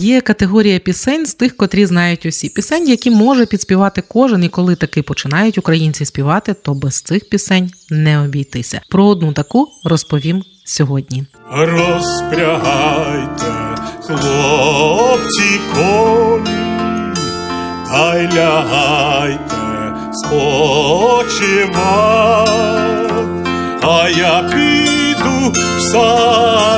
Є категорія пісень з тих, котрі знають усі. Пісень, які може підспівати кожен, і коли таки починають українці співати, то без цих пісень не обійтися. Про одну таку розповім сьогодні. Розпрягайте, хлопці, коні, та й лягайте спочивать, а я піду в сад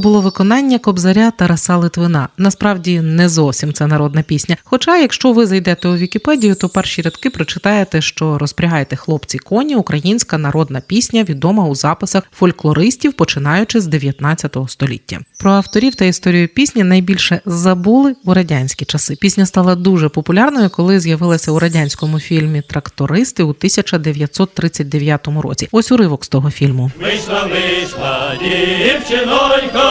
Було виконання кобзаря Тараса Литвина. Насправді не зовсім це народна пісня. Хоча, якщо ви зайдете у Вікіпедію, то перші рядки прочитаєте, що розпрягайте хлопці коні, українська народна пісня, відома у записах фольклористів, починаючи з 19 століття. Про авторів та історію пісні найбільше забули у радянські часи. Пісня стала дуже популярною, коли з'явилася у радянському фільмі Трактористи у 1939 році. Ось уривок з того фільму. Вийшла, вийшла дівчинонько,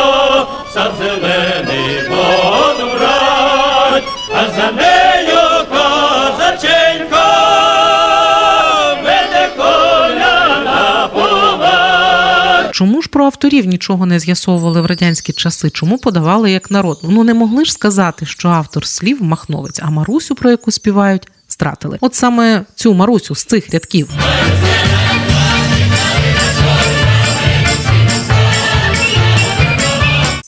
в сад зелений воду брать, а за нею козаченько, веде. Чому ж про авторів нічого не з'ясовували в радянські часи? Чому подавали як народ? Ну не могли ж сказати, що автор слів Махновець, а Марусю, про яку співають, стратили. От саме цю Марусю з цих рядків.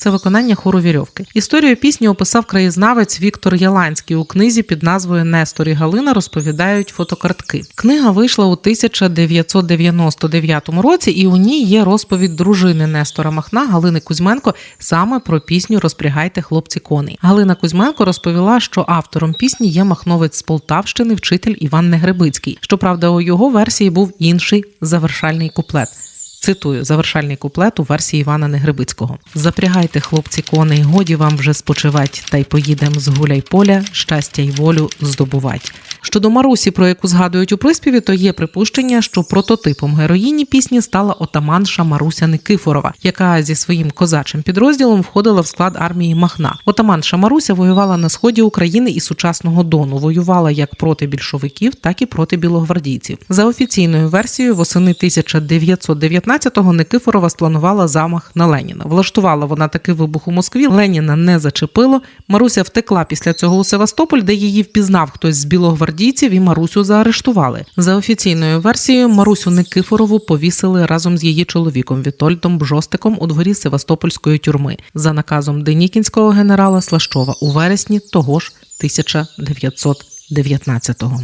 Це виконання хору вірьовки. Історію пісні описав краєзнавець Віктор Яланський у книзі під назвою Нестор і Галина розповідають фотокартки. Книга вийшла у 1999 році, і у ній є розповідь дружини Нестора Махна Галини Кузьменко саме про пісню Розпрягайте хлопці коней. Галина Кузьменко розповіла, що автором пісні є махновець з Полтавщини, вчитель Іван Негребицький. Щоправда, у його версії був інший завершальний куплет. Цитую завершальний куплет у версії Івана Негрибицького: Запрягайте, хлопці, коней, годі вам вже спочивать, та й поїдем з гуляй поля, щастя й волю здобувать. Щодо Марусі, про яку згадують у приспіві, то є припущення, що прототипом героїні пісні стала отаманша Маруся Никифорова, яка зі своїм козачим підрозділом входила в склад армії Махна. Отаманша Маруся воювала на сході України і сучасного Дону. Воювала як проти більшовиків, так і проти білогвардійців. За офіційною версією, восени 1919-го Никифорова спланувала замах на Леніна. Влаштувала вона таки вибух у Москві. Леніна не зачепило. Маруся втекла після цього у Севастополь, де її впізнав хтось з білогвардійців, і Марусю заарештували. За офіційною версією, Марусю Никифорову повісили разом з її чоловіком Вітольдом Бжостиком у дворі Севастопольської тюрми за наказом денікінського генерала Слащова у вересні того ж 1919-го.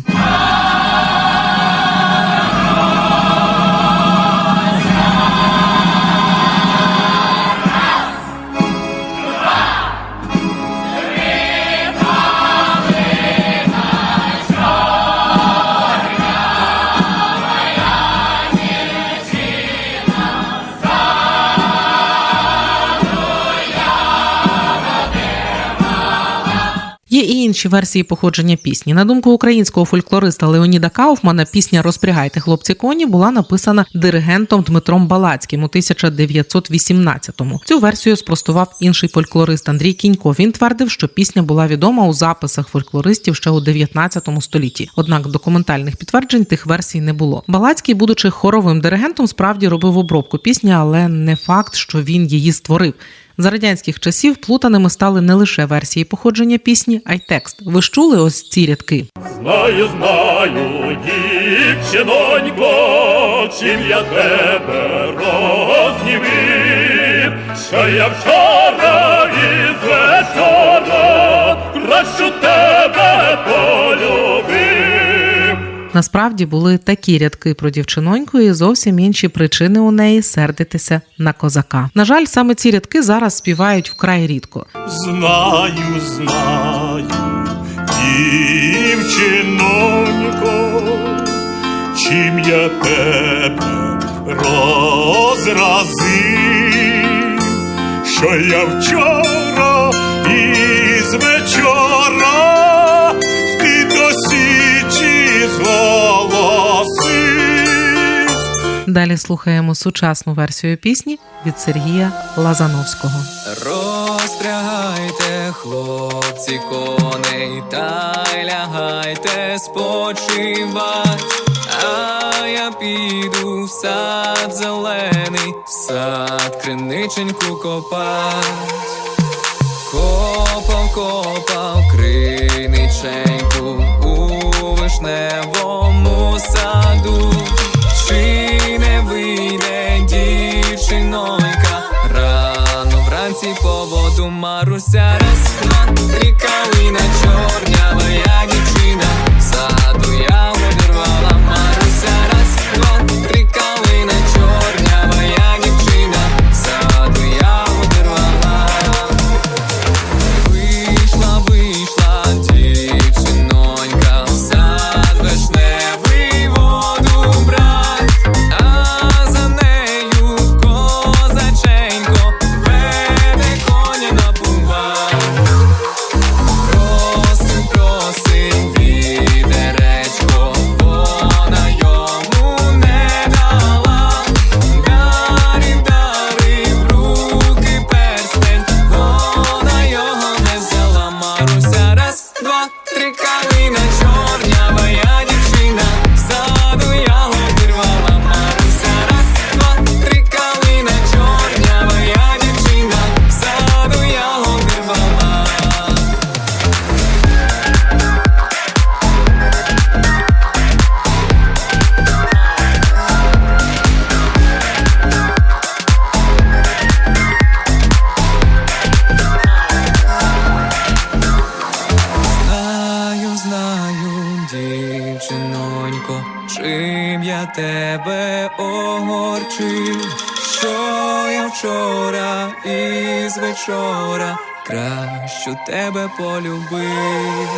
Є і інші версії походження пісні. На думку українського фольклориста Леоніда Кауфмана, пісня Розпрягайте хлопці коні була написана диригентом Дмитром Балацьким у 1918-му. Цю версію спростував інший фольклорист Андрій Кінько. Він твердив, що пісня була відома у записах фольклористів ще у 19 столітті. Однак документальних підтверджень тих версій не було. Балацький, будучи хоровим диригентом, справді робив обробку пісні, але не факт, що він її створив. За радянських часів плутаними стали не лише версії походження пісні, а й текст. Ви ж чули ось ці рядки? Знаю, знаю, дівчинонько, чим я тебе рознівів, що я вчора і вечора кращу тебе Насправді були такі рядки про дівчиноньку і зовсім інші причини у неї сердитися на козака. На жаль, саме ці рядки зараз співають вкрай рідко. Знаю, знаю, дівчинонько, чим я тебе розразив, що я вчора із вечора Далі слухаємо сучасну версію пісні від Сергія Лазановського. Розпрягайте, хлопці, коней, та лягайте спочивать, а я піду в сад зелений, в сад криниченьку копать. Копав, копав криниченьку у вишневому саду. Чи Рано поводу по воду Маруся раз, два, три чорнява тебе огорчив, що я вчора із вечора кращу тебе полюбив.